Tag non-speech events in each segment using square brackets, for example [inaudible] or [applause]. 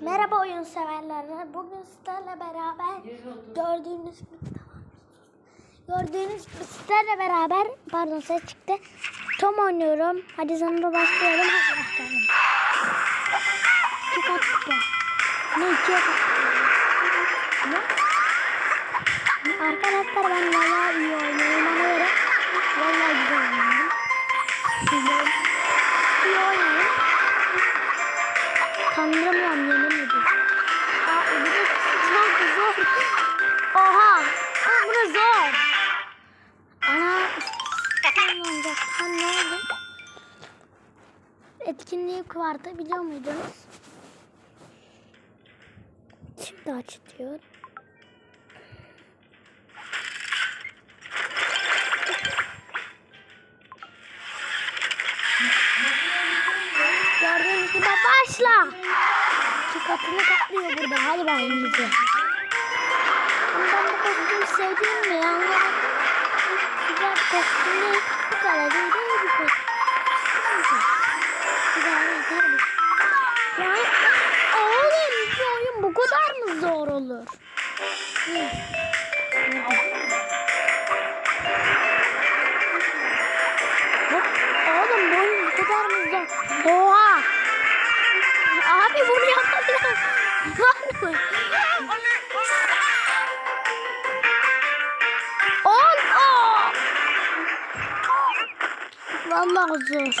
Merhaba oyun severler. Bugün sizlerle beraber gördüğünüz gördüğünüz gibi sizlerle beraber pardon ses çıktı. Tom oynuyorum. Hadi sonra başlayalım. Hadi başlayalım. Kat kupa. Ne iki? Ne? Arkadaşlar ben bayağı iyi oynuyorum. Ona göre vallahi güzel oynuyorum. Güzel. İyi oynuyorum. Kandıramıyorum yemin ederim. Aa bu da çok zor. Oha. Aa bu da zor. Ana. Son oyuncaktan ne oldu? Etkinliği vardı biliyor muydunuz? Şimdi aç başla. İki katını katlıyor burada. Hadi bakayım bize. Ben bu kostümü sevdim mi? Yani güzel kostüm değil. Bu kadar değil, değil bir kostüm. Güzel mi? Yani oğlum bu oyun bu kadar mı zor olur? Oğlum bu oyun bu kadar mı zor? Oha! Abi bunu! Aa! Vallahi zor.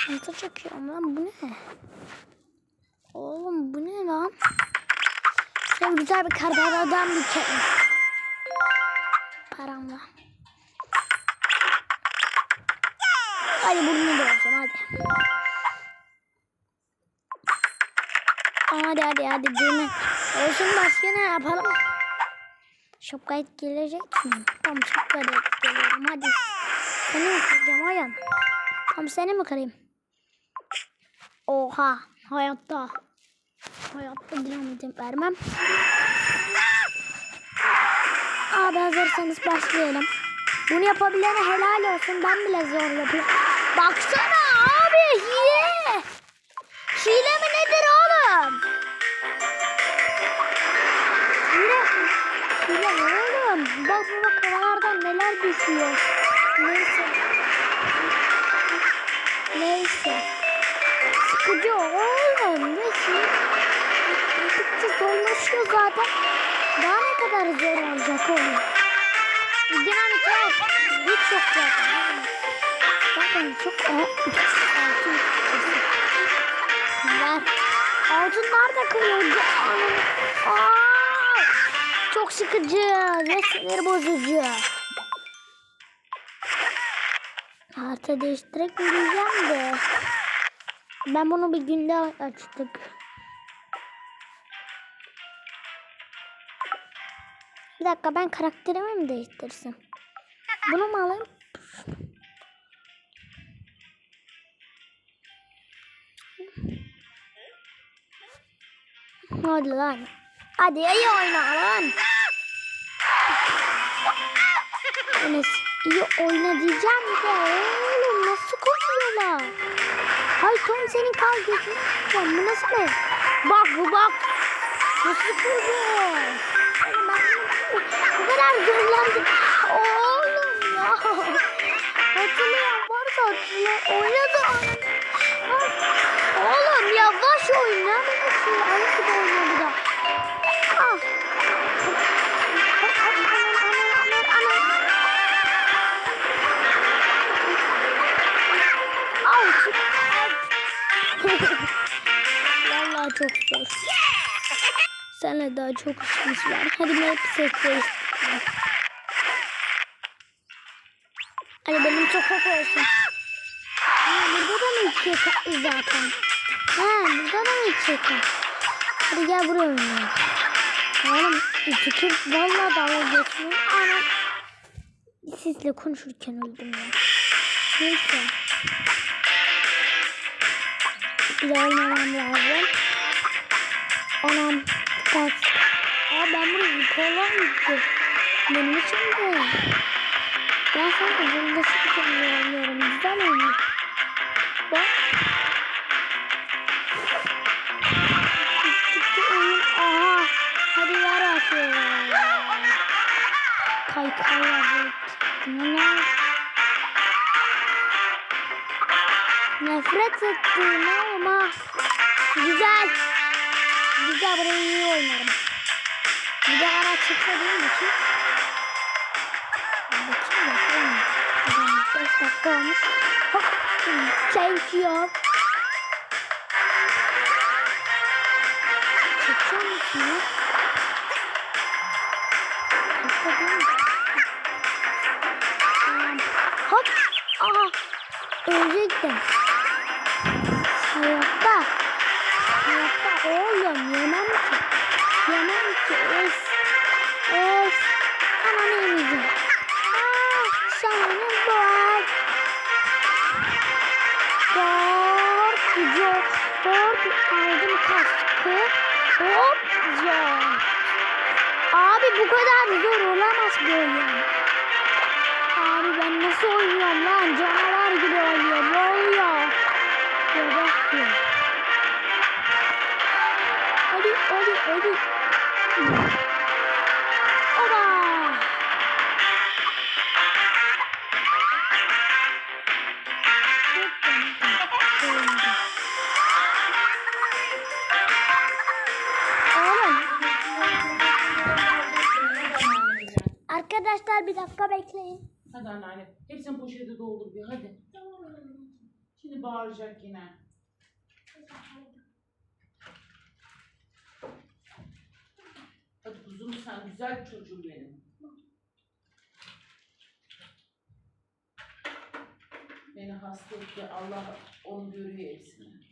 Sıkıntı çekiyorum lan bu ne? Oğlum bu ne lan? Sen güzel bir kardan bir ke Param var. Hadi bunu da hadi. Hadi hadi hadi düğme. Olsun başka ne yapalım? Şapkayı gelecek mi? Tamam şapkayı da geliyorum hadi. Seni mi kıracağım Oyan? Tamam seni mi kırayım? Oha hayatta. Hayatta dinamitim vermem. Abi hazırsanız başlayalım. Bunu yapabilene helal olsun. Ben bile zor yapıyorum. Baksana abi hile. Hile Bak bak kovalardan neler düşüyor. Neyse. Neyse. Sıkıcı oğlum. Neyse. Gittikçe zorlaşıyor zaten. Daha ne kadar zor olacak oğlum. Dinamik yok. Hiç yok zaten. Zaten çok altın. Ver. Altınlar da kırıldı. Aa, çok sıkıcı ve sinir bozucu. Harita değiştirerek mi diyeceğim de. Ben bunu bir günde açtık. Bir dakika ben karakterimi mi değiştirsem? Bunu mu alayım? Hadi lan. Hadi iyi oyna lan. Enes iyi oyna diyeceğim de oğlum nasıl koyuyorlar? Hay Tom senin gözünü tutacağım. Bu nasıl ne? Bak bak. Nasıl bunu- Bu kadar zorlandım. Oğlum ya. Hatırlayan varsa hatırla. Oynadı. Oğlum yavaş 60 var. Hadi ben ses değiştireyim. Hadi benim çok hop olsun. Ha, burada da mı iki zaten? Ha burada da mı iki Hadi gel buraya oynayalım. Oğlum iki valla dalga geçmiyor. Ama sizle konuşurken öldüm ya. Neyse. Bir daha oynamam lazım. Anam kaç. Lan ben bunu kolay gitti. Benim için de. Ben sana zorunda sıkıntı oynuyorum. Güzel oynuyor. Bak. Gitti oyun. Aha. Hadi ver atıyor. Kaykay yapıyor. Bunlar. Nefret ettiğim ama güzel. Güzel burayı iyi oynarım. Bir de ara çıksa değil mi ki? Bakayım bakalım. Hocam 5 dakika olmuş. Hop. Çekiyor. Çekiyor musun? Dakika değil mi? Hop. Aha. Ölecektim. Bu kadar zor olamaz böyle. Abi ben nasıl oynuyorum lan? Canavar gibi oynuyorum. Ne oluyor? Ya bak ya. Hadi hadi hadi. Poşete doldur bir hadi. Şimdi bağıracak yine. Hadi kuzum sen güzel bir çocuğum benim. Beni hasta etti. Allah onu görüyor hepsini.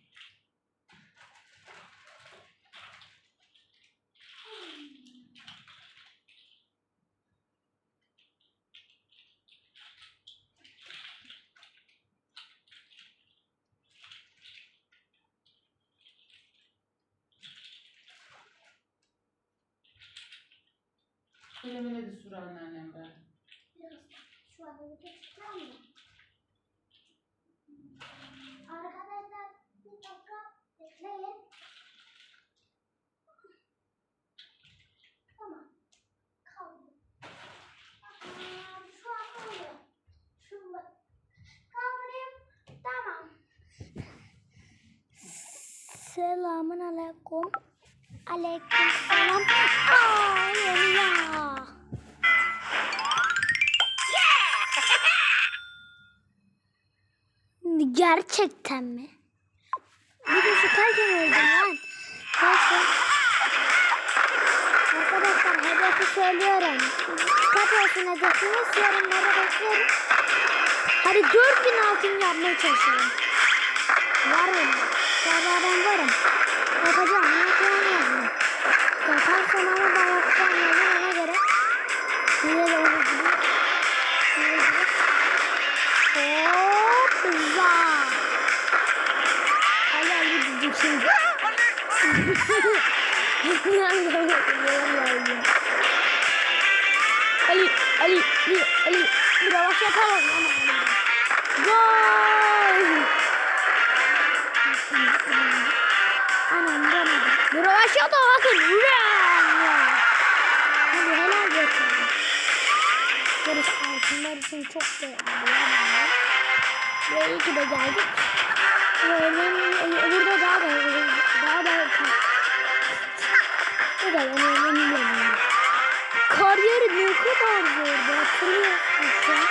Kalemine de sür anneannem ben. Şu an çıkar mı? Arkadaşlar bir dakika bekleyin. Tamam. Kaldı. Aa, Şu an kaldı. Şunu kaldırayım. Tamam. Selamun aleyküm. Aleyküm selam. Aa, ya. [laughs] Gerçekten mi? Bir de kaçın öldüm lan. Neyse. Arkadaşlar hedefi söylüyorum. Kaç olsun hedefimiz yorumlara bekliyorum. Hadi 4000 altın yapmaya çalışalım. Varım. Valla ben varım. Yapacağım. Yapacağım Yaparsam ama bayaktan yazdım ona göre. Niye de onu. Hop hadi diyecek şimdi. [laughs] Ali, Ali, Ali, Ali, bir yavaş yapalım ama. Gol! Anam dönmedi. Bir yavaş yapalım bakın. Helal geçelim. Yarış altınlar için çok değerli. Ve iyi ki de geldik. Böyle burada daha da daha da bu da ben oynamıyorum. Kariyeri ne kadar zordu hatırlıyorsun sen.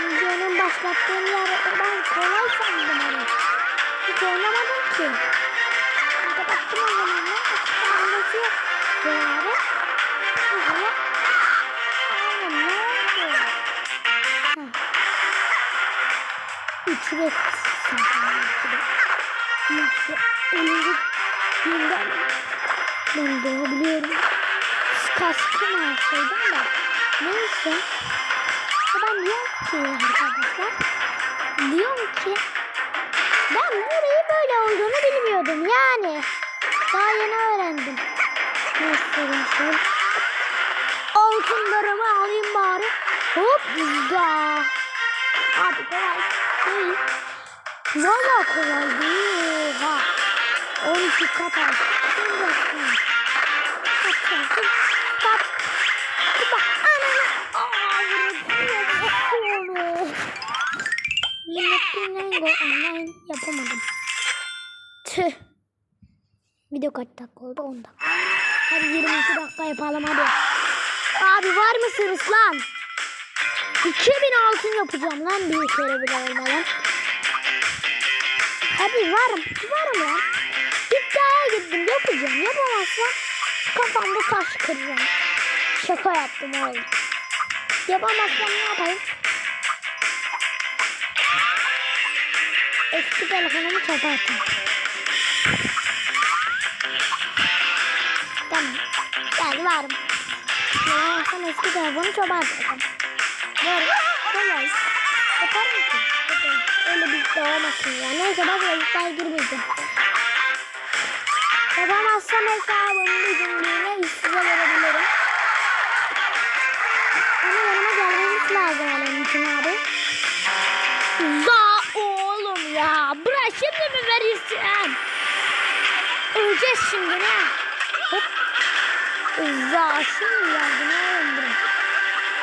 Videonun başlattığım yer ben kolay sandım onu. Hiç oynamadım ki. Kapattım o zaman ne? Andaki değeri. Sonra Oğlum ne ben doğabiliyorum. Kaskımı alsaydım da. Neyse. İşte ben diyorum ki arkadaşlar. Diyorum ki ben burayı böyle olduğunu bilmiyordum yani. Daha yeni öğrendim. Arkadaşlar. Altınlarımı alayım bari. Hop da. Abi kolay değil. Valla kolay değil. Ha. 12 kat altın. Kat altın. Kat. Bak anana. Aa, Milletin online yapamadım. Tüh. Video kaç dakika oldu? 10 dakika. Hadi 22 dakika yapalım hadi. Abi var mısınız lan? 2000 altın yapacağım lan bir kere bile olmadan. Hadi varım. Varım lan. İddiaya gittim yapacağım. Yapamazsam kafamda taş kıracağım. Şaka yaptım oğlum. Yapamazsam ne yapayım? Eski telefonumu çöpe. Varım. Yapamazsam eski telefonu çöpe atacağım. Varım. Kolay. Ki. Yaparım. Öyle bir iddia olmasın ya. Neyse ben de iddiaya girmeyeceğim. Yapamazsam hesabımı cümleyle üstüne verebilirim. Ama yanıma gelmeniz lazım onun abi. Za oğlum ya. Bırak şimdi mi verirsin? Öleceğiz şimdi ne? Za şimdi oğlum bırak.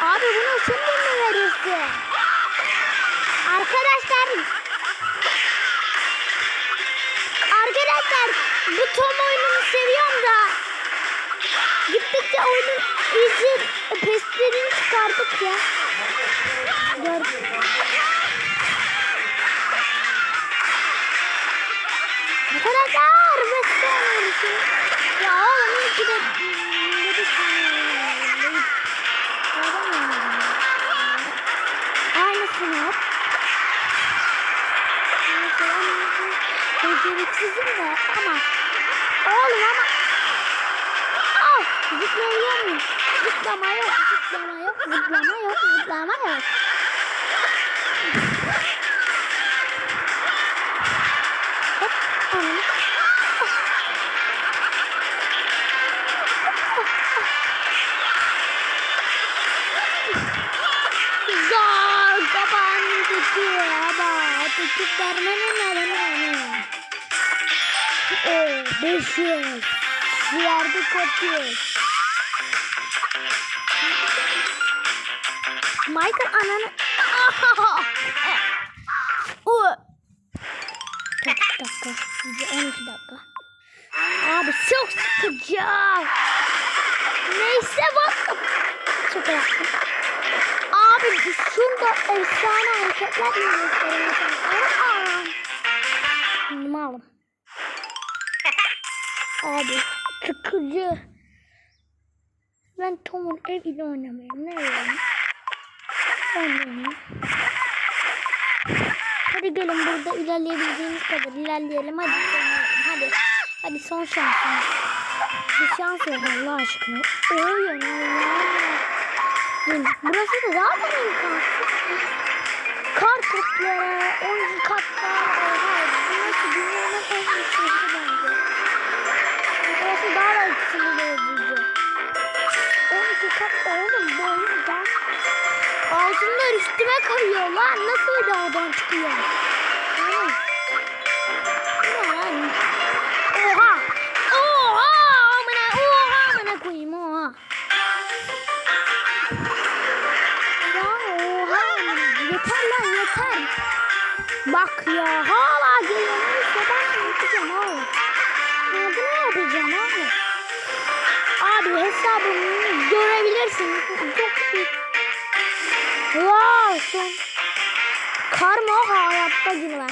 Abi bunu şimdi mi verirsin? Arkadaşlar. Arkadaşlar bu Tom oyununu seviyorum da gittikçe oyunun iyice pestlerini çıkardık ya. Gör. Arkadaşlar vuruşum. Ya oğlum iyi ki de Aynısını yap. Beceriksizim de ama oğlum ama Ah, zıplayabiliyor muyum? Zıplama yok, zıplama yok, zıplama yok, zıplama yok. Ama teki vermenin adamı. Oh, 500. Verdi kopuyor. Michael ananı... Kaç dakika? 12 dakika. Abi çok sıkıcı. Neyse bak. Çok yaptım. Abi şunda efsane hareketler? Aa. Malım. Abi sıkıcı. Ben Tom'un eviyle oynamıyorum. Ne oynayayım? Oynayayım. Hadi gelin burada ilerleyebildiğimiz kadar ilerleyelim. Hadi. Hadi. Hadi son şansımız. Bir şans ver Allah aşkına. Oyun Allah'ım. Dur, Burası da zaten imkansız. Kar topları, 10 katlar. Oha, burası dünyanın en şehri bence. Burası daha da ikisini de yazıcı. 12 kat oğlum bu oyun. Altınlar üstüme kayıyor lan. Nasıl dağdan çıkıyor? Bak ya hala geliyor. Neyse ben yapacağım oğlum. Adını yapacağım abi. Abi hesabımı görebilirsiniz. Çok iyi. Wow son. Karma hayatta güven.